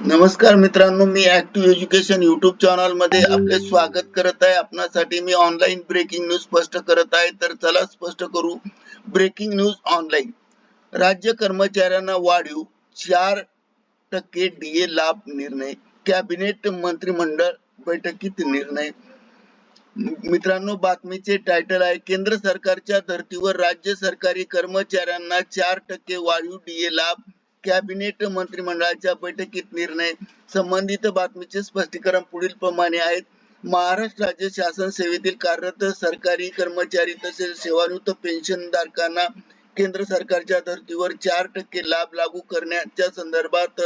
नमस्कार मित्रांनो मी ऍक्टिव्ह एज्युकेशन युट्यूब चॅनलमध्ये आपले स्वागत करत आहे. आपणासाठी मी ऑनलाईन ब्रेकिंग न्यूज स्पष्ट करत आहे. तर चला स्पष्ट करू. ब्रेकिंग न्यूज ऑनलाईन राज्य कर्मचाऱ्यांना वाढीव चार टक्के डीए लाभ निर्णय. कॅबिनेट मंत्रिमंडळ बैठकीत निर्णय. मित्रांनो बातमीचे टायटल आहे केंद्र सरकारच्या धर्तीवर राज्य सरकारी कर्मचाऱ्यांना चार टक्के वाढीव डीए लाभ कॅबिनेट मंत्रिमंडळाच्या बैठकीत निर्णय संबंधित बातमीचे स्पष्टीकरण पुढील प्रमाणे आहेत. महाराष्ट्र राज्य शासन सेवेतील कार्यरत सरकारी कर्मचारी तसेच सेवानिवृत्त पेन्शन धारकांना केंद्र सरकारच्या धर्तीवर चार टक्के लाभ लागू करण्याच्या संदर्भात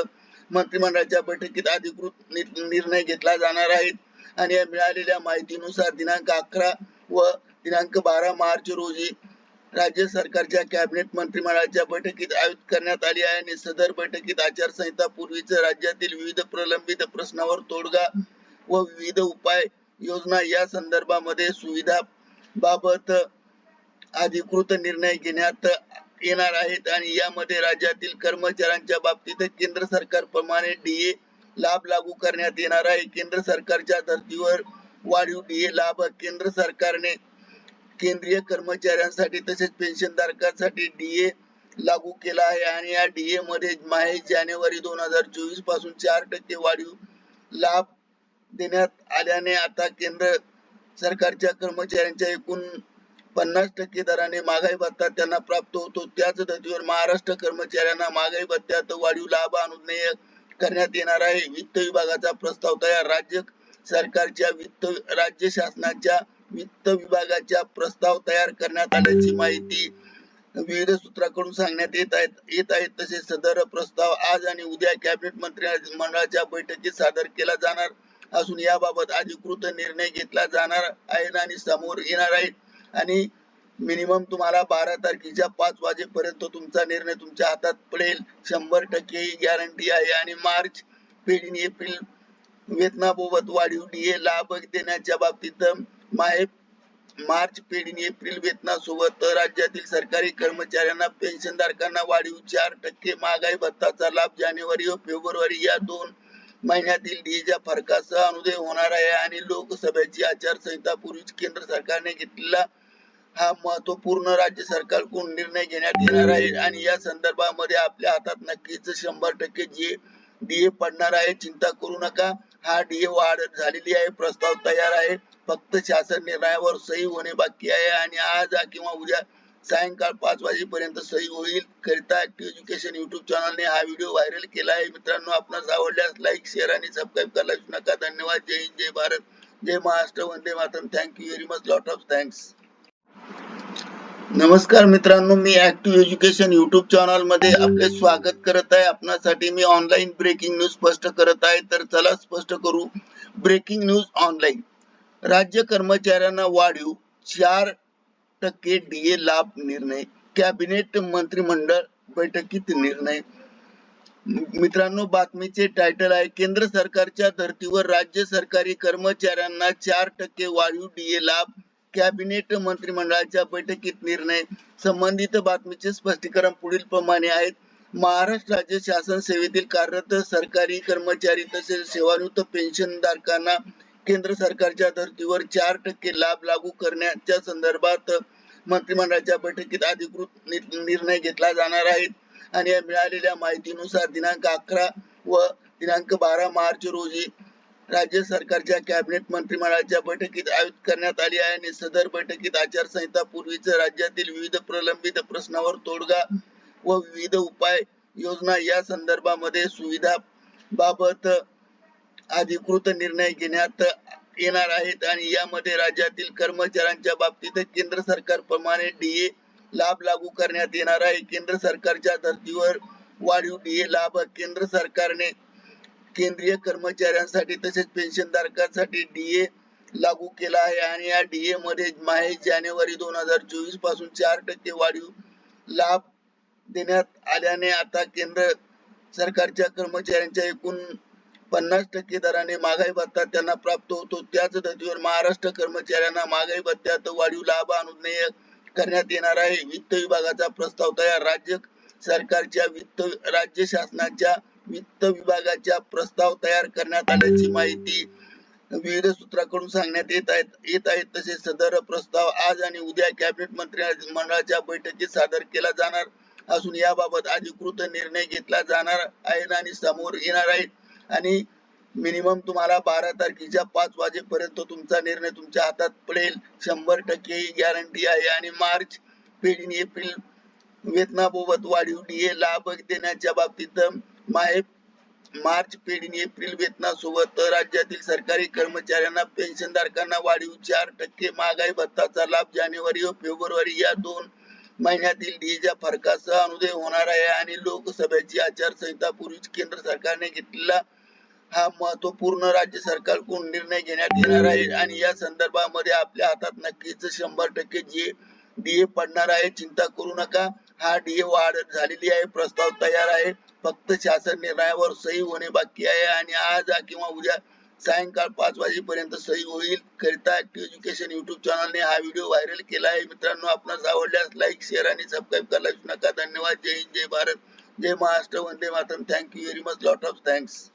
मंत्रिमंडळाच्या बैठकीत अधिकृत निर्णय घेतला जाणार आहे. आणि या मिळालेल्या माहितीनुसार दिनांक अकरा व दिनांक बारा मार्च रोजी राज्य सरकारच्या कॅबिनेट मंत्रिमंडळाच्या बैठकीत आयोजित करण्यात आली आहे आणि सदर बैठकीत आचारसंहिता पूर्वीच राज्यातील विविध प्रलंबित प्रश्नावर तोडगा व विविध उपाय योजना या संदर्भामध्ये सुविधा बाबत अधिकृत निर्णय घेण्यात येणार आहेत आणि यामध्ये राज्यातील कर्मचाऱ्यांच्या बाबतीत केंद्र सरकारप्रमाणे डीए लाभ लागू करण्यात येणार आहे. केंद्र सरकारच्या धर्तीवर वाढीव डीए लाभ केंद्र सरकारने केंद्रीय कर्मचाऱ्यांसाठी तसेच पेन्शन धारकांसाठी डीए लागू केला आहे आणि या डीए मध्ये माहे जानेवारी दोन हजार चोवीसपासून चार टक्के वाढीव लाभ देण्यात आल्याने आता केंद्र सरकारच्या कर्मचाऱ्यांच्या एकूण पन्नास टक्के दराने महागाई भत्ता त्यांना प्राप्त होतो. त्याच धर्तीवर महाराष्ट्र कर्मचाऱ्यांना महागाई भत्त्यात वाढीव लाभ अनुज्ञेय करण्यात येणार आहे. वित्त विभागाचा प्रस्ताव तयार राज्य सरकारच्या वित्त राज्य शासनाच्या वित्त विभागाच्या प्रस्ताव तयार करण्यात आल्याची माहिती विविध सूत्राकडून सांगण्यात येत आहेत. येत आहेत तसेच सदर प्रस्ताव आज आणि उद्या कॅबिनेट मंत्री मंडळाच्या बैठकीत सादर केला जाणार असून याबाबत अधिकृत निर्णय घेतला जाणार आहे आणि समोर येणार आहे. आणि मिनिमम तुम्हाला बारा तारखेच्या पाच वाजेपर्यंत तुमचा निर्णय तुमच्या हातात पडेल. शंभर टक्के ही गॅरंटी आहे आणि मार्च पेढीन एप्रिल वेतनाबाबत वाढीव डीए लाभ देण्याच्या बाबतीत मार्च पेढीन एप्रिल वेतनासोबत राज्यातील सरकारी कर्मचाऱ्यांना पेन्शनधारकांना वाढीव चार टक्के महागाई भत्ताचा लाभ जानेवारी व फेब्रुवारी या दोन महिन्यातील डीएच्या फरकासह अनुदय होणार आहे आणि लोकसभेची आचारसंहिता पूर्वीच केंद्र सरकारने घेतलेला हा महत्त्वपूर्ण राज्य सरकारकडून निर्णय घेण्यात येणार आहे? आणि या संदर्भामध्ये आपल्या हातात नक्कीच शंभर टक्के जे डीए पडणार आहे चिंता करू नका. हा डीए वाढ झालेली आहे प्रस्ताव तयार आहे. फक्त शासन निर्णयावर सही होणे बाकी आहे आणि आज किंवा उद्या सायंकाळ पाच वाजेपर्यंत सही होईल. करिता ऍक्टिव्ह एज्युकेशन युट्यूब चॅनलने हा व्हिडिओ व्हायरल केला आहे. मित्रांनो आपणास आवडल्यास लाईक शेअर आणि सबस्क्राईब करायला विसरू नका. धन्यवाद. जय हिंद जय भारत. जय महाराष्ट्र. वंदे Mataram. Thank you very much lot of thanks नमस्कार मित्रांनो मी ऍक्टिव्ह एज्युकेशन युट्यूब चॅनलमध्ये आपले स्वागत करत आहे. आपणासाठी मी ऑनलाईन ब्रेकिंग न्यूज स्पष्ट करत आहे. तर चला स्पष्ट करू. ब्रेकिंग न्यूज ऑनलाईन राज्य कर्मचाऱ्यांना वाढीव चार टक्के डीए लाभ निर्णय. कॅबिनेट मंत्रिमंडळ बैठकीत निर्णय. मित्रांनो बातमीचे टायटल आहे केंद्र सरकारच्या धर्तीवर राज्य सरकारी कर्मचाऱ्यांना चार टक्के वाढीव डीए लाभ कॅबिनेट मंत्रिमंडळाच्या बैठकीत निर्णय. संबंधित बातमीचे स्पष्टीकरण पुढील प्रमाणे आहेत. महाराष्ट्र राज्य शासन सेवेतील कार्यरत सरकारी कर्मचारी तसेच सेवानिवृत्त पेन्शन धारकांना केंद्र सरकारच्या धर्तीवर चार टक्के लाभ लागू करण्याच्या संदर्भात मंत्रिमंडळाच्या बैठकीत अधिकृत निर्णय घेतला जाणार आहे. आणि या मिळालेल्या माहितीनुसार दिनांक अकरा व दिनांक बारा मार्च रोजी राज्य सरकारच्या कॅबिनेट मंत्रिमंडळाच्या बैठकीत आयोजित करण्यात आली आहे आणि सदर बैठकीत आचारसंहिता पूर्वीच राज्यातील विविध प्रलंबित प्रश्नावर तोडगा व विविध उपाय योजना या संदर्भामध्ये सुविधा बाबत अधिकृत निर्णय घेण्यात येणार आहेत आणि यामध्ये राज्यातील कर्मचाऱ्यांच्या बाबतीत केंद्र सरकार प्रमाणे डीए लाभ लागू करण्यात येणार आहे. केंद्र सरकारच्या धर्तीवर वाढीव डीए लाभ केंद्र सरकारने केंद्रीय कर्मचाऱ्यांसाठी तसेच पेन्शन धारकांसाठी डीए लागू केला आहे आणि या डीए मध्ये माहे जानेवारी दोन हजार चोवीसपासून चार टक्के वाढीव लाभ देण्यात आल्याने आता केंद्र सरकारच्या कर्मचाऱ्यांच्या एकूण पन्नास टक्के दराने महागाई भत्ता त्यांना प्राप्त होतो. त्याच धर्तीवर महाराष्ट्र कर्मचाऱ्यांना महागाई भत्त्यात वाढीव लाभ अनुज्ञेय करण्यात येणार आहे. वित्त विभागाचा प्रस्ताव तयार. राज्य सरकारच्या वित्त राज्य शासनाच्या वित्त विभागाच्या प्रस्ताव तयार करण्यात आल्याची माहिती विविध सूत्राकडून सांगण्यात येत आहेत. येत आहेत तसेच सदर प्रस्ताव आज आणि उद्या कॅबिनेट मंत्री मंडळाच्या बैठकीत सादर केला जाणार असून याबाबत अधिकृत निर्णय घेतला जाणार आहे आणि समोर येणार आहे. आणि मिनिमम तुम्हाला बारा तारखेच्या पाच वाजेपर्यंत तुमचा निर्णय तुमच्या हातात पडेल. शंभर टक्के ही गॅरंटी आहे. आणि मार्च पेड एप्रिल वेतनाबाबत वाढीव डीए लाभ देण्याच्या बाबतीत माहे मार्च पेड एप्रिल वेतनासोबत राज्यातील सरकारी कर्मचाऱ्यांना पेन्शनधारकांना वाढीव चार टक्के महागाई भत्ताचा लाभ जानेवारी व फेब्रुवारी या दोन महिन्यातील डीएच्या फरकासह अनुदय होणार आहे. आणि लोकसभेची आचारसंहिता पूर्वीच केंद्र सरकारने घेतलेला हा महत्त्वपूर्ण राज्य सरकारकडून निर्णय घेण्यात येणार आहे? आणि या संदर्भामध्ये आपल्या हातात नक्कीच शंभर टक्के जे डीए पडणार आहे चिंता करू नका. हा डीए वाढ झालेली आहे प्रस्ताव तयार आहे. फक्त शासन निर्णयावर सही होणे बाकी आहे आणि आज किंवा उद्या सायंकाळ पाच वाजेपर्यंत सही होईल. करिता ऍक्टिव्ह एज्युकेशन युट्यूब चॅनलने हा व्हिडिओ व्हायरल केला आहे. मित्रांनो आपणास आवडल्यास लाईक शेअर आणि सबस्क्राईब करायला विसरू नका. धन्यवाद. जय हिंद जय भारत. जय महाराष्ट्र. वंदे Mataram. Thank you very much lot of thanks